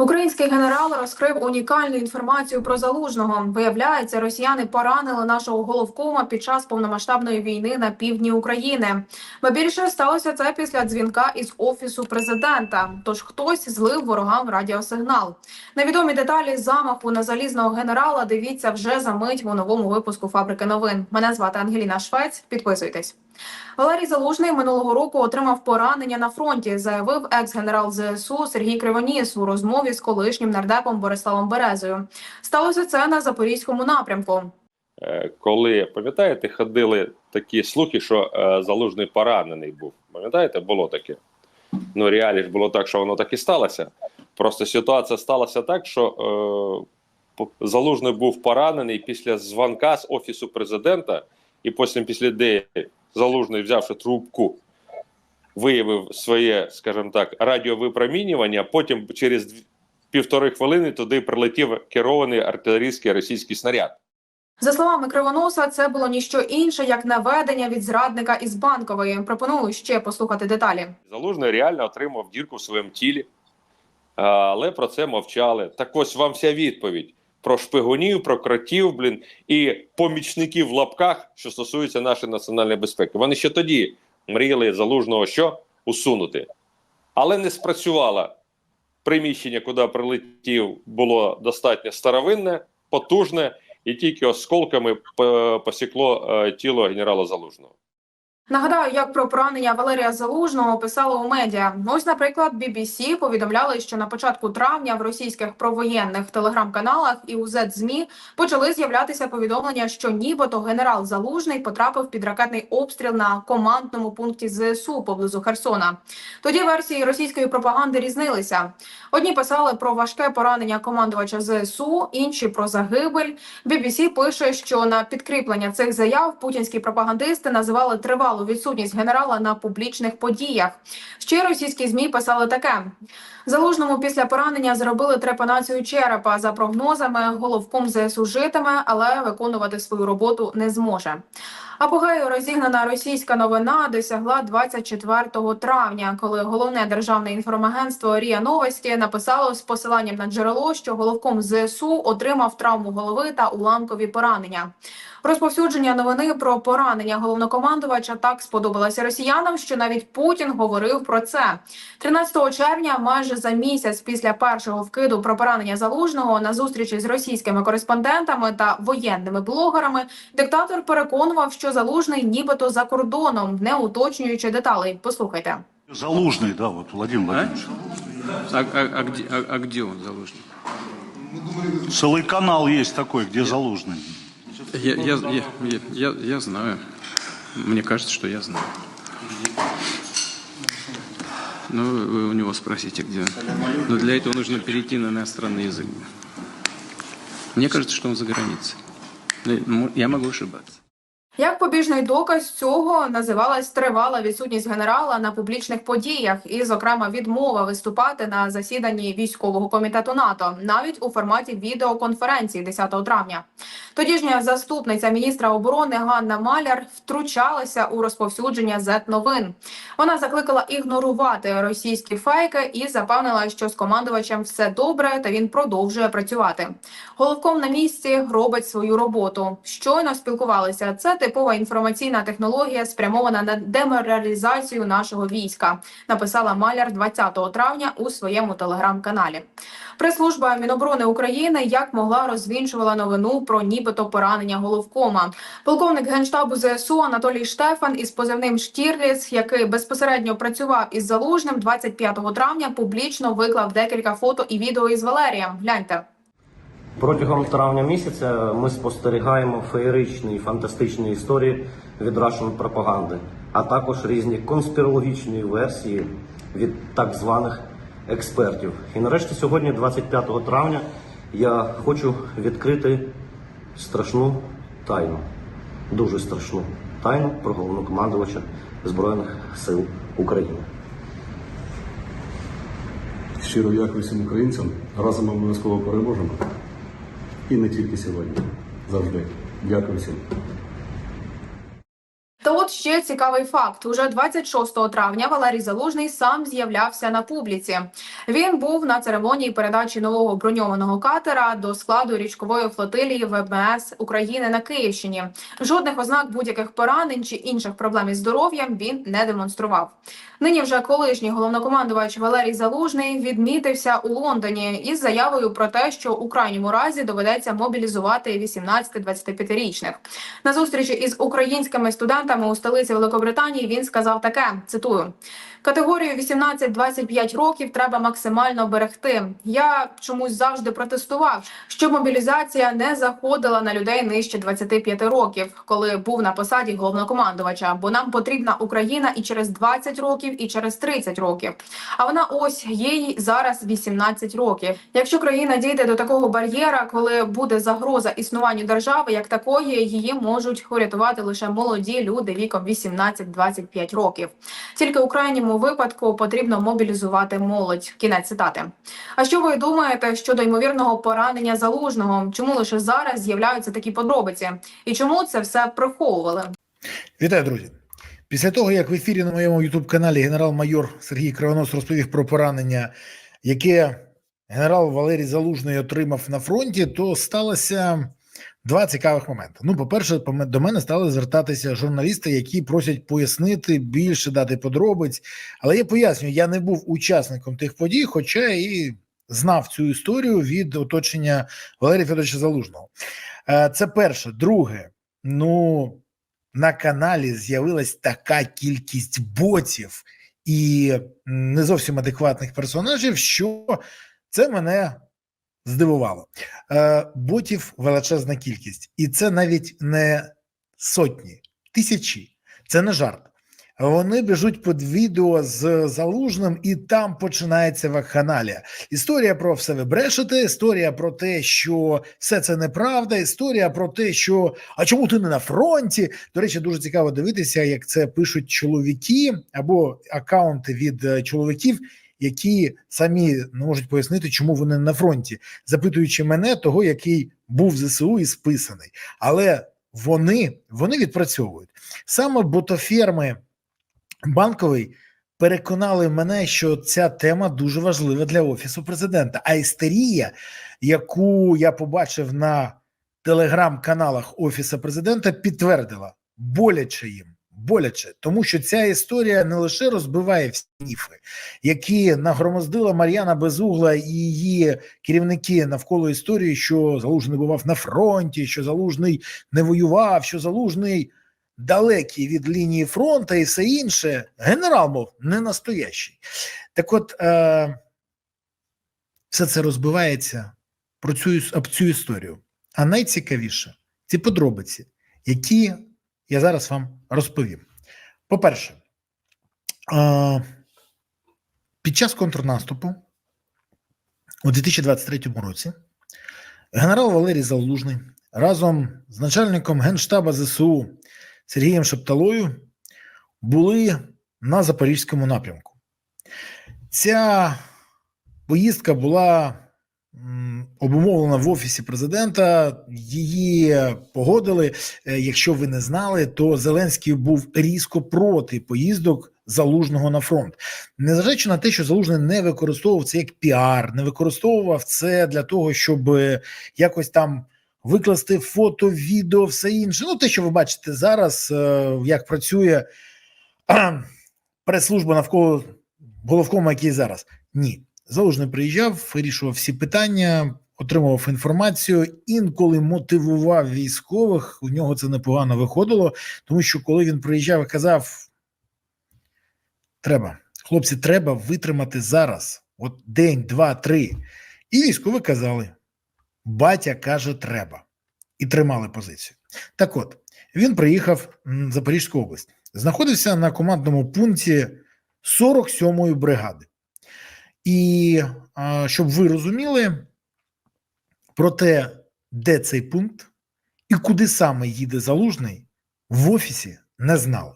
Український генерал розкрив унікальну інформацію про залужного. Виявляється, росіяни поранили нашого головкома під час повномасштабної війни на півдні України. Ба більше сталося це після дзвінка із офісу президента. Тож хтось злив ворогам радіосигнал. Невідомі деталі замаху на залізного генерала. Дивіться вже за мить у новому випуску фабрики новин. Мене звати Ангеліна Швець. Підписуйтесь. Валерій Залужний минулого року отримав поранення на фронті, заявив екс-генерал ЗСУ Сергій Кривоніс у розмові з колишнім нардепом Бориславом Березою. Сталося це на запорізькому напрямку. Е, коли пам'ятаєте, ходили такі слухи, що е, залужний поранений був. Пам'ятаєте, було таке. Ну, реалі ж було так, що воно так і сталося. Просто ситуація сталася так, що е, залужний був поранений після дзвонка з офісу президента, і потім після де залужний, взявши трубку, виявив своє, скажімо так, радіовипромінювання. Потім через півтори хвилини туди прилетів керований артилерійський російський снаряд. За словами Кривоноса, це було ніщо інше як наведення від зрадника із банкової. Пропоную ще послухати деталі. Залужний реально отримав дірку в своєму тілі, але про це мовчали. Так ось вам вся відповідь про шпигунів, про кротів, блін, і помічників в лапках, що стосуються нашої національної безпеки. Вони ще тоді мріяли залужного що усунути, але не спрацювало. Приміщення, куди прилетів, було достатньо старовинне, потужне, і тільки осколками посікло е, тіло генерала Залужного. Нагадаю, як про поранення Валерія Залужного писали у медіа. Ось, наприклад, BBC повідомляли, що на початку травня в російських провоєнних телеграм-каналах і у змі почали з'являтися повідомлення, що нібито генерал Залужний потрапив під ракетний обстріл на командному пункті ЗСУ поблизу Херсона. Тоді версії російської пропаганди різнилися. Одні писали про важке поранення командувача ЗСУ, інші про загибель. BBC пише, що на підкріплення цих заяв путінські пропагандисти називали тривалу відсутність генерала на публічних подіях. Ще російські змі писали таке: залужному після поранення зробили трепанацію черепа. За прогнозами, головком ЗСУ житиме, але виконувати свою роботу не зможе. Апогею розігнана російська новина досягла 24 травня, коли головне державне інформагентство Рія Новості написало з посиланням на джерело, що головком ЗСУ отримав травму голови та уламкові поранення. Розповсюдження новини про поранення головнокомандувача так сподобалося росіянам, що навіть Путін говорив про це. 13 червня, майже за місяць після першого вкиду про поранення залужного на зустрічі з російськими кореспондентами та воєнними блогерами, диктатор переконував, що залужний нібито за кордоном, не уточнюючи деталей. Послухайте. Залужный, да, вот Владимир Владимирович. А, а- а где, а- а где он заложник? Целый канал есть такой, где Залужный. Я, я, я, я, я, знаю. Мне кажется, что я знаю. Ну, вы у него спросите, где. Но для этого нужно перейти на иностранный язык. Мне кажется, что он за границей. Ну, Я могу ошибаться. Як побіжний доказ цього називалась тривала відсутність генерала на публічних подіях, і, зокрема, відмова виступати на засіданні військового комітету НАТО, навіть у форматі відеоконференції 10 травня. Тодішня заступниця міністра оборони Ганна Маляр втручалася у розповсюдження зет новин. Вона закликала ігнорувати російські фейки і запевнила, що з командувачем все добре, та він продовжує працювати. Головком на місці робить свою роботу. Щойно спілкувалися. Це типова інформаційна технологія, спрямована на деморалізацію нашого війська. Написала Маляр 20 травня у своєму телеграм-каналі. Прес-служба Міноборони України як могла розвінчувала новину про нібито поранення головкома. Полковник генштабу ЗСУ Анатолій Штефан із позивним Штірліц, який безпосередньо працював із залужним 25 травня, публічно виклав декілька фото і відео із Валерієм. Гляньте. Протягом травня місяця ми спостерігаємо феєричні і фантастичні історії від Russian пропаганди, а також різні конспірологічні версії від так званих експертів. І нарешті сьогодні, 25 травня, я хочу відкрити страшну тайну, дуже страшну тайну про головнокомандувача Збройних сил України. Щиро дякую всім українцям. Разом ми обов'язково переможемо. І не тільки сьогодні. Завжди. Дякую всім. От ще цікавий факт: уже 26 травня Валерій Залужний сам з'являвся на публіці. Він був на церемонії передачі нового броньованого катера до складу річкової флотилії ВМС України на Київщині. Жодних ознак будь-яких поранень чи інших проблем із здоров'ям він не демонстрував. Нині вже колишній головнокомандувач Валерій Залужний відмітився у Лондоні із заявою про те, що у крайньому разі доведеться мобілізувати 18-25-річних. На зустрічі із українськими студентами у столиці Великобританії він сказав таке: цитую. Категорію 18-25 років треба максимально берегти. Я чомусь завжди протестував, щоб мобілізація не заходила на людей нижче 25 років, коли був на посаді головнокомандувача. Бо нам потрібна Україна і через 20 років, і через 30 років. А вона ось їй зараз 18 років. Якщо країна дійде до такого бар'єра, коли буде загроза існуванню держави, як такої, її можуть урятувати лише молоді люди віком 18-25 років. Тільки у крайньому випадку потрібно мобілізувати молодь. Кінець цитати. А що ви думаєте щодо ймовірного поранення залужного? Чому лише зараз з'являються такі подробиці? І чому це все приховували? Вітаю, друзі! Після того, як в ефірі на моєму ютуб-каналі генерал-майор Сергій Кривонос розповів про поранення, яке генерал Валерій Залужний отримав на фронті, то сталося два цікавих моменти. Ну, по-перше, поме- до мене стали звертатися журналісти, які просять пояснити більше дати подробиць. Але я пояснюю, я не був учасником тих подій, хоча і знав цю історію від оточення Валерія Федоровича Залужного. Е, Це перше. Друге, ну на каналі з'явилась така кількість ботів і не зовсім адекватних персонажів, що це мене здивувало. Е, ботів величезна кількість, і це навіть не сотні, тисячі. Це не жарт. Вони біжуть під відео з залужним, і там починається вакханалія. Історія про все ви брешете, історія про те, що все це неправда, історія про те, що а чому ти не на фронті? До речі, дуже цікаво дивитися, як це пишуть чоловіки або акаунти від е, чоловіків, які самі не можуть пояснити, чому вони на фронті, запитуючи мене, того, який був ЗСУ і списаний. Але вони, вони відпрацьовують саме ботоферми банковий. Переконали мене, що ця тема дуже важлива для офісу президента. А істерія, яку я побачив на телеграм-каналах Офіса президента, підтвердила боляче їм. Боляче, тому що ця історія не лише розбиває всі міфи, які нагромоздила Мар'яна Безугла і її керівники навколо історії, що Залужний бував на фронті, що Залужний не воював, що Залужний далекий від лінії фронту і все інше. Генерал, мов, не настоящий. Так от е, все це розбивається про цю, об цю історію. А найцікавіше ці подробиці, які я зараз вам розповім. По-перше, під час контрнаступу у 2023 році генерал Валерій Залужний разом з начальником Генштаба ЗСУ Сергієм Шепталою були на Запорізькому напрямку. Ця поїздка була обумовлена в офісі президента. Її погодили. Е, Якщо ви не знали, то Зеленський був різко проти поїздок залужного на фронт, незважаючи на те, що залужний не використовував це як піар, не використовував це для того, щоб е, якось там викласти фото, відео, все інше. Ну, те, що ви бачите зараз, е, як працює прес-служба навколо головкома, який зараз. Ні. Залужний приїжджав, вирішував всі питання, отримував інформацію, інколи мотивував військових. У нього це непогано виходило, тому що коли він приїжджав і казав: треба, хлопці, треба витримати зараз, от день, два, три. І військові казали: батя каже, треба. І тримали позицію. Так от, він приїхав в Запорізьку область, знаходився на командному пункті 47-ї бригади. І щоб ви розуміли про те, де цей пункт і куди саме їде залужний, в офісі не знали.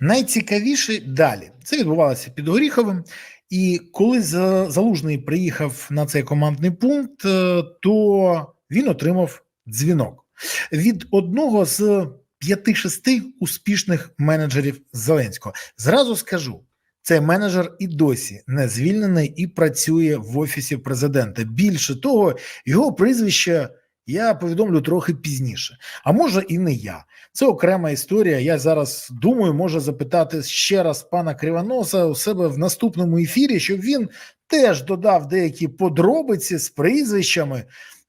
Найцікавіше далі це відбувалося під Горіховим. І коли За- залужний приїхав на цей командний пункт, е, то він отримав дзвінок від одного з 5-6 успішних менеджерів Зеленського. Зразу скажу, цей менеджер і досі не звільнений і працює в офісі президента. Більше того, його прізвище я повідомлю трохи пізніше. А може і не я. Це окрема історія. Я зараз думаю, може запитати ще раз пана Кривоноса у себе в наступному ефірі, щоб він теж додав деякі подробиці з прізвищами.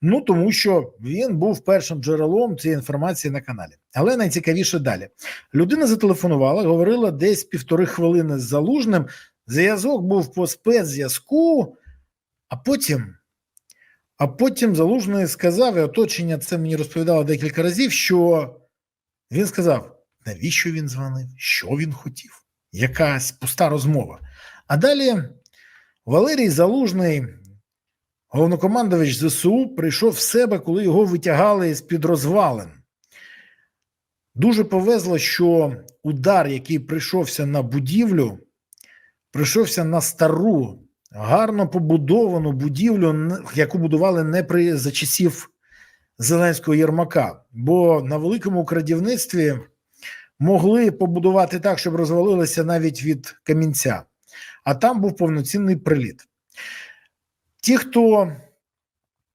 Ну тому що він був першим джерелом цієї інформації на каналі. Але найцікавіше далі. Людина зателефонувала, говорила десь півтори хвилини з залужним. Зв'язок був по спецзв'язку, а потім. А потім залужний сказав, і оточення це мені розповідало декілька разів, що він сказав, навіщо він дзвонив, що він хотів, якась пуста розмова. А далі Валерій Залужний, головнокомандувач ЗСУ, прийшов в себе, коли його витягали з під розвалин. Дуже повезло, що удар, який прийшовся на будівлю, прийшовся на стару, гарно побудовану будівлю, яку будували не при за часів Зеленського Єрмака. Бо на великому крадівництві могли побудувати так, щоб розвалилося навіть від камінця. А там був повноцінний приліт. Ті, хто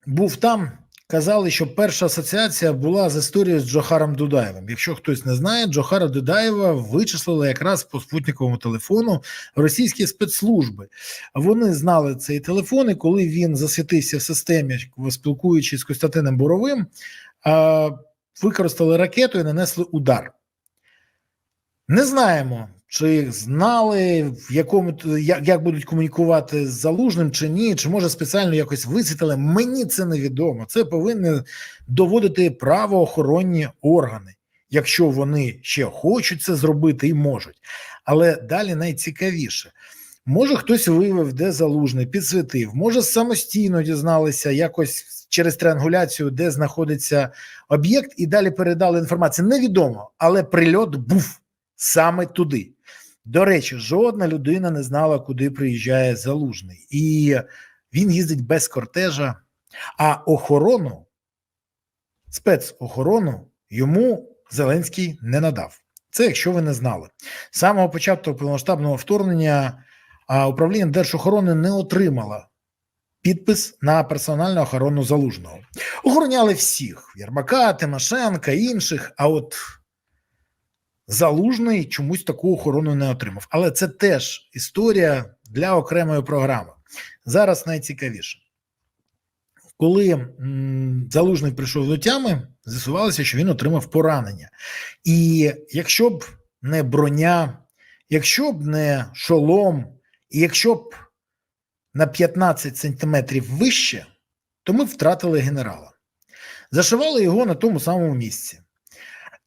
був там, казали, що перша асоціація була з історією з Джохаром Дудаєвим. Якщо хтось не знає, Джохара Дудаєва вичислили якраз по спутниковому телефону російські спецслужби. Вони знали цей телефон, і коли він засвітився в системі, спілкуючись з Костянтином Боровим, використали ракету і нанесли удар. Не знаємо, чи знали, в якому як, як будуть комунікувати з залужним чи ні, чи може спеціально якось висвітили. Мені це невідомо. Це повинні доводити правоохоронні органи, якщо вони ще хочуть це зробити і можуть. Але далі найцікавіше. Може, хтось виявив, де залужний, підсвітив, може, самостійно дізналися якось через триангуляцію, де знаходиться об'єкт, і далі передали інформацію. Невідомо, але прильот був саме туди. До речі, жодна людина не знала, куди приїжджає залужний, і він їздить без кортежа, а охорону, спецохорону йому Зеленський не надав. Це якщо ви не знали. З самого початку повномасштабного вторгнення управління Держохорони не отримало підпис на персональну охорону залужного. Охороняли всіх: Єрмака, Тимошенка, інших. А от Залужний чомусь таку охорону не отримав. Але це теж історія для окремої програми. Зараз найцікавіше. Коли м, Залужний прийшов до тями, з'ясувалося, що він отримав поранення. І якщо б не броня, якщо б не шолом, і якщо б на 15 сантиметрів вище, то ми втратили генерала. Зашивали його на тому самому місці.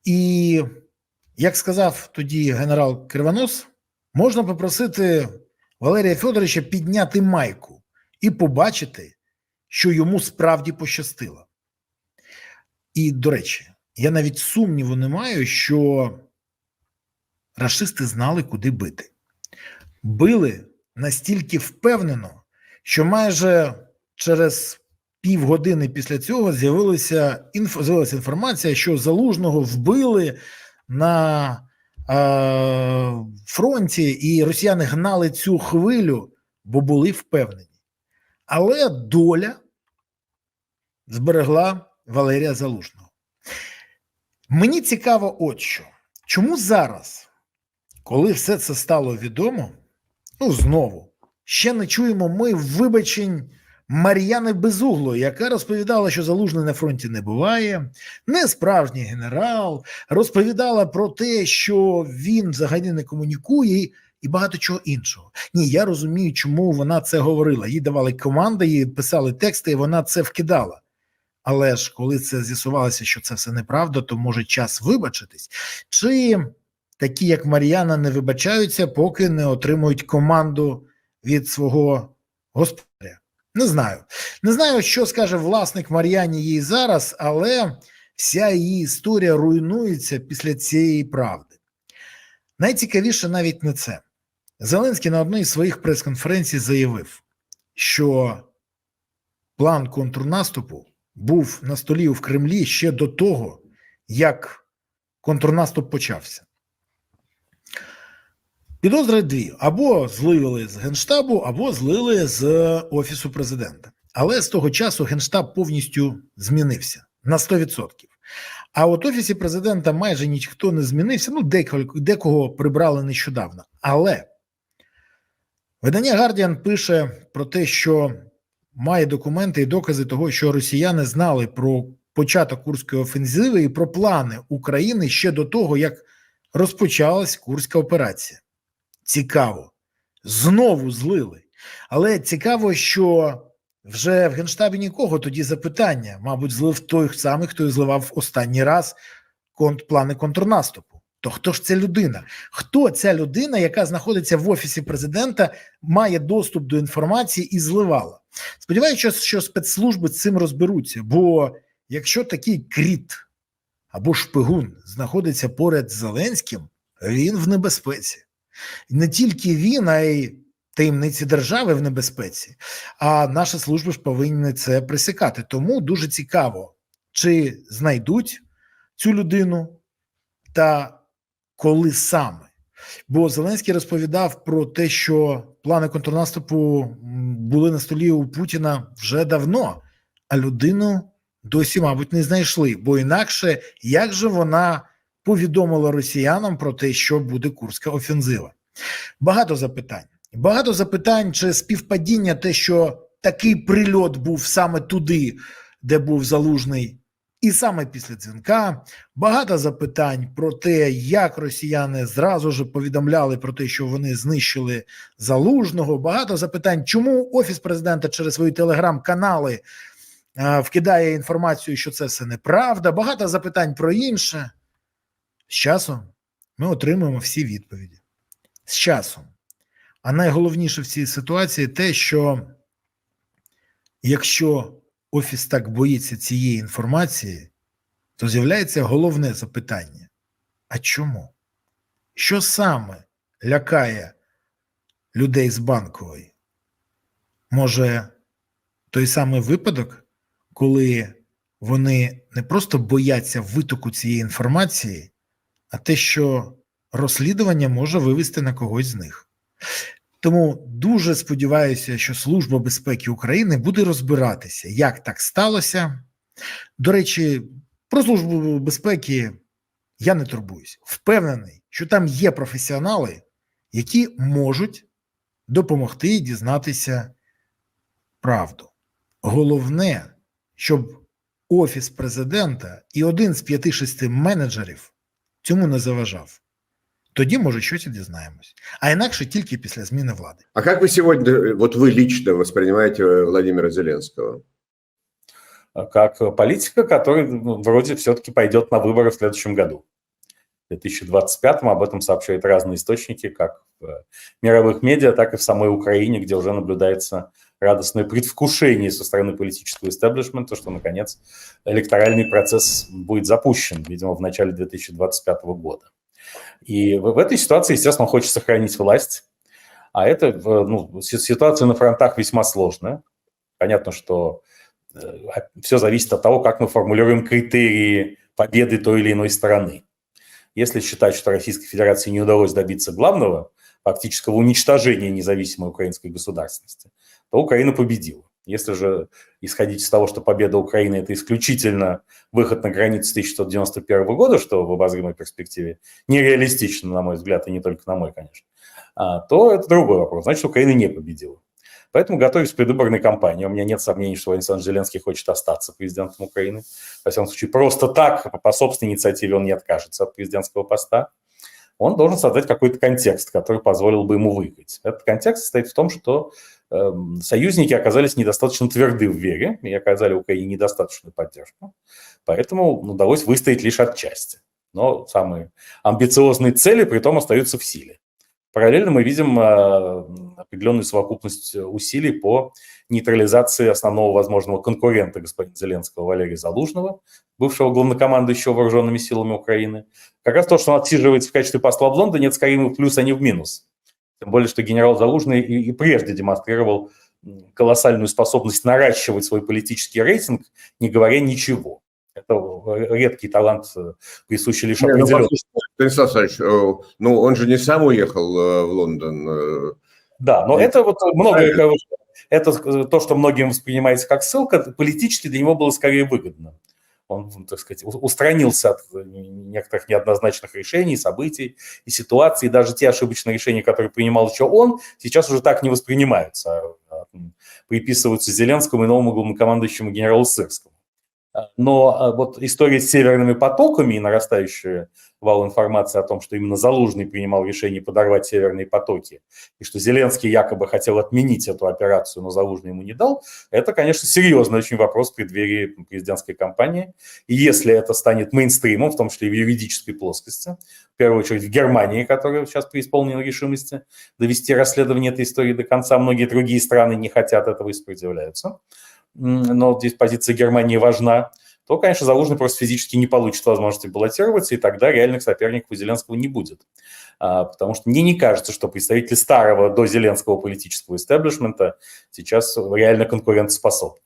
І як сказав тоді генерал Кривонос, можна попросити Валерія Федоровича підняти майку і побачити, що йому справді пощастило. І, до речі, я навіть сумніву не маю, що рашисти знали, куди бити. Били настільки впевнено, що майже через півгодини після цього з'явилася інф... інформація, що залужного вбили на е, фронті, і росіяни гнали цю хвилю, бо були впевнені. Але доля зберегла Валерія Залужного. Мені цікаво, от що. Чому зараз, коли все це стало відомо, ну знову ще не чуємо ми вибачень Мар'яни Безуглої, яка розповідала, що залужний на фронті не буває, не справжній генерал, розповідала про те, що він взагалі не комунікує. І багато чого іншого. Ні, я розумію, чому вона це говорила. Їй давали команди, їй писали тексти, і вона це вкидала. Але ж коли це з'ясувалося, що це все неправда, то може час вибачитись. Чи такі, як Мар'яна, не вибачаються, поки не отримують команду від свого господаря? Не знаю. Не знаю, що скаже власник Мар'яні їй зараз, але вся її історія руйнується після цієї правди. Найцікавіше навіть не це. Зеленський на одній з своїх прес-конференцій заявив, що план контрнаступу був на столі в Кремлі ще до того, як контрнаступ почався. Підозри дві: або злили з Генштабу, або злили з Офісу президента. Але з того часу Генштаб повністю змінився на 100%. А от Офісі президента майже ніхто не змінився. Ну, декого, декого прибрали нещодавно. Але видання Guardian пише про те, що має документи і докази того, що росіяни знали про початок Курської офензиви і про плани України ще до того, як розпочалась Курська операція. Цікаво. Знову злили. Але цікаво, що вже в Генштабі нікого тоді запитання. Мабуть, злив той самий, хто зливав останній раз плани контрнаступу. То хто ж ця людина? Хто ця людина, яка знаходиться в офісі президента, має доступ до інформації і зливала? Сподіваюся, що спецслужби з цим розберуться. Бо якщо такий кріт або шпигун знаходиться поряд з Зеленським, він в небезпеці. Не тільки він, а й таємниці держави в небезпеці. А наші служби ж повинні це присікати. Тому дуже цікаво, чи знайдуть цю людину та коли саме. Бо Зеленський розповідав про те, що плани контрнаступу були на столі у Путіна вже давно, а людину досі, мабуть, не знайшли. Бо інакше як же вона повідомила росіянам про те, що буде Курська офензива? Багато запитань. Багато запитань, чи співпадіння те, що такий прильот був саме туди, де був залужний, і саме після дзвінка. Багато запитань про те, як росіяни зразу ж повідомляли про те, що вони знищили залужного. Багато запитань, чому офіс президента через свої телеграм-канали е, вкидає інформацію, що це все неправда. Багато запитань про інше. З часом ми отримуємо всі відповіді. З часом. А найголовніше в цій ситуації те, що якщо Офіс так боїться цієї інформації, то з'являється головне запитання: а чому? Що саме лякає людей з банкової? Може, той самий випадок, коли вони не просто бояться витоку цієї інформації, а те, що розслідування може вивести на когось з них. Тому дуже сподіваюся, що Служба безпеки України буде розбиратися, як так сталося. До речі, про службу безпеки я не турбуюсь. Впевнений, що там є професіонали, які можуть допомогти дізнатися правду. Головне, щоб офіс президента і один з п'яти-шести менеджерів цьому не заважав. Тоді, може, щось і дізнаємось. А інакше тільки після зміни влади. А как вы сегодня, вот вы лично воспринимаете э, Владимира Зеленского? как политика, который ну, вроде все-таки пойдет на выборы в следующем году. В 2025 об этом сообщают разные источники, как в мировых медиа, так и в самой Украине, где уже наблюдается радостное предвкушение со стороны политического истеблишмента, что, наконец, электоральный процесс будет запущен, видимо, в начале 2025 года. И в, этой ситуации, естественно, он хочет сохранить власть, а это э, ну, си- ситуация на фронтах весьма сложная. Понятно, что все зависит от того, как мы формулируем критерии победы той или иной стороны. Если считать, что Российской Федерации не удалось добиться главного, фактического уничтожения независимой украинской государственности, то Украина победила. Если же исходить из того, что победа Украины – это исключительно выход на границу 1991 года, что в обозримой перспективе нереалистично, на мой взгляд, и не только на мой, конечно, а, то это другой вопрос. Значит, Украина не победила. Поэтому готовюсь к предвыборной кампании. У меня нет сомнений, что Александр Зеленский хочет остаться президентом Украины. Во всяком случае, просто так, по собственной инициативе он не откажется от президентского поста. Он должен создать какой-то контекст, который позволил бы ему выиграть. Этот контекст состоит в том, что союзники оказались недостаточно тверды в вере и оказали Украине недостаточную поддержку. Поэтому удалось выстоять лишь отчасти. Но самые амбициозные цели при том остаются в силе. Параллельно мы видим э, определенную совокупность усилий по нейтрализации основного возможного конкурента господина Зеленского Валерия Залужного, бывшего главнокомандующего вооруженными силами Украины. Как раз то, что он отсиживается в качестве посла в Лондоне, это скорее плюс, а не в минус. Тем более, что генерал Залужный и, и прежде демонстрировал колоссальную способность наращивать свой политический рейтинг, не говоря ничего. Это редкий талант, э, присущий лишь ну, определенным. Станислав Александрович, э, ну он же не сам уехал э, в Лондон. э, Да, но это вот многое, это э, то, что многим воспринимается как ссылка, политически для него было скорее выгодно. Он, так сказать, устранился от э, некоторых неоднозначных решений, событий и ситуаций. И даже те ошибочные решения, которые принимал еще он, сейчас уже так не воспринимаются, а, приписываются Зеленскому и новому главнокомандующему генералу Сырскому. Но а, вот история с северными потоками и нарастающая вал информации о том, что именно Залужный принимал решение подорвать северные потоки, и что Зеленский якобы хотел отменить эту операцию, но Залужный ему не дал, это, конечно, серьезный очень вопрос в преддверии президентской кампании. И если это станет мейнстримом, в том числе и в юридической плоскости, в первую очередь в Германии, которая сейчас преисполнена решимости довести расследование этой истории до конца, многие другие страны не хотят этого и сопротивляются, но здесь позиция Германии важна, то, конечно, Залужный просто физически не получит возможности баллотироваться, и тогда реальных соперников у Зеленского не будет. А, Потому что мне не кажется, что представители старого до Зеленского политического истеблишмента сейчас реально конкурентоспособны.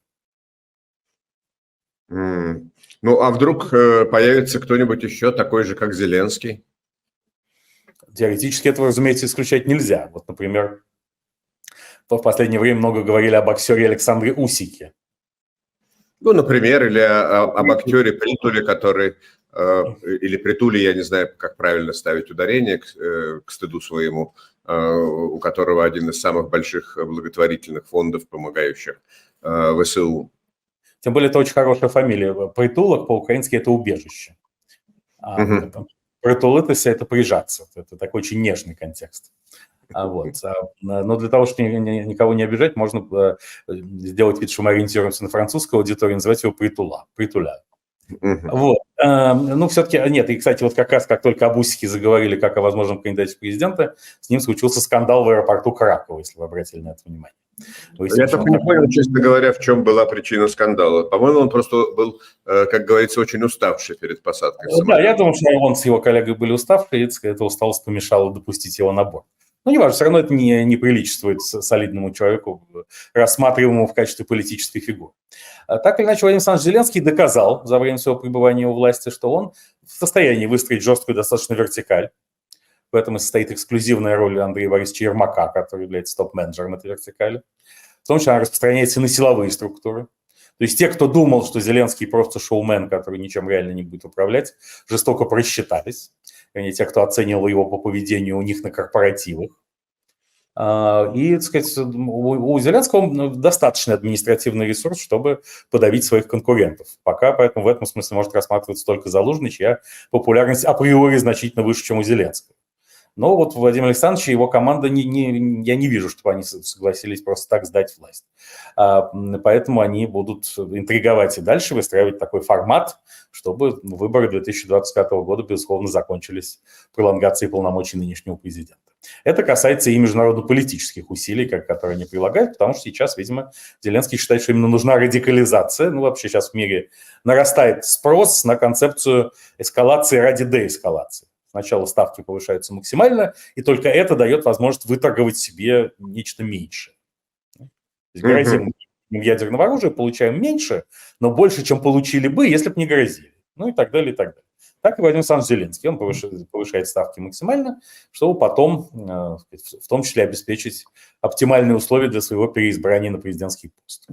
м. Ну, а вдруг э, появится кто-нибудь еще такой же, как Зеленский? Теоретически этого, разумеется, исключать нельзя. Вот, например, в последнее время много говорили о боксере Александре Усике. Ну, например, или о- об актере Притуле, который, э, или Притуле, я не знаю, как правильно ставить ударение, к, э, к стыду своему, э, у которого один из самых больших благотворительных фондов, помогающих э, ВСУ. Тем более, это очень хорошая фамилия. Притулок по-украински – это убежище. А Мгм. притулитися – это прижаться. Это такой очень нежный контекст. А вот. а, Но для того, чтобы ни- ни- никого не обижать, можно э, сделать вид, что мы ориентируемся на французскую аудиторию, называть его притула, притуля. Вот. Э, Ну, все-таки, нет, и, кстати, вот как раз, как только об Усике заговорили, как о возможном кандидате в президенты, с ним случился скандал в аэропорту Кракова, если вы обратили на это внимание. Выяснилось, Я он- не понял, честно говоря, в чем была причина скандала. По-моему, он просто был, э, как говорится, очень уставший перед посадкой. Да, я думаю, что он с его коллегой были уставшие, и так эта усталость помешала допустить его на борт. Ну, не важно, все равно это не, не приличествует солидному человеку, рассматриваемому в качестве политической фигуры. А Так или иначе, Владимир Александрович Зеленский доказал за время своего пребывания у власти, что он в состоянии выстроить жесткую достаточно вертикаль. В этом и состоит эксклюзивная роль Андрея Борисовича Ермака, который является топ-менеджером этой вертикали. В том числе она распространяется на силовые структуры. То есть те, кто думал, что Зеленский просто шоумен, который ничем реально не будет управлять, жестоко просчитались. Они те, кто оценивал его по поведению у них на корпоративах. А, И, так сказать, у Зеленского достаточный административный ресурс, чтобы подавить своих конкурентов. Пока, поэтому в этом смысле может рассматриваться только Залужный, чья популярность априори значительно выше, чем у Зеленского. Но вот Владимир Александрович и его команда, не, не, я не вижу, чтобы они согласились просто так сдать власть. А, Поэтому они будут интриговать и дальше, выстраивать такой формат, чтобы выборы 2025 года, безусловно, закончились пролонгацией полномочий нынешнего президента. Это касается и международно-политических усилий, которые они прилагают, потому что сейчас, видимо, Зеленский считает, что именно нужна радикализация. Ну, вообще сейчас в мире нарастает спрос на концепцию эскалации ради деэскалации. Сначала ставки повышаются максимально, и только это дает возможность выторговать себе нечто меньшее. То есть грозим ядерного оружия, получаем меньше, но больше, чем получили бы, если бы не грозили. Ну и так далее, и так далее. Так и Владимир Александрович Зеленский. Он повышает, повышает ставки максимально, чтобы потом, э, в том числе, обеспечить оптимальные условия для своего переизбрания на президентский пост.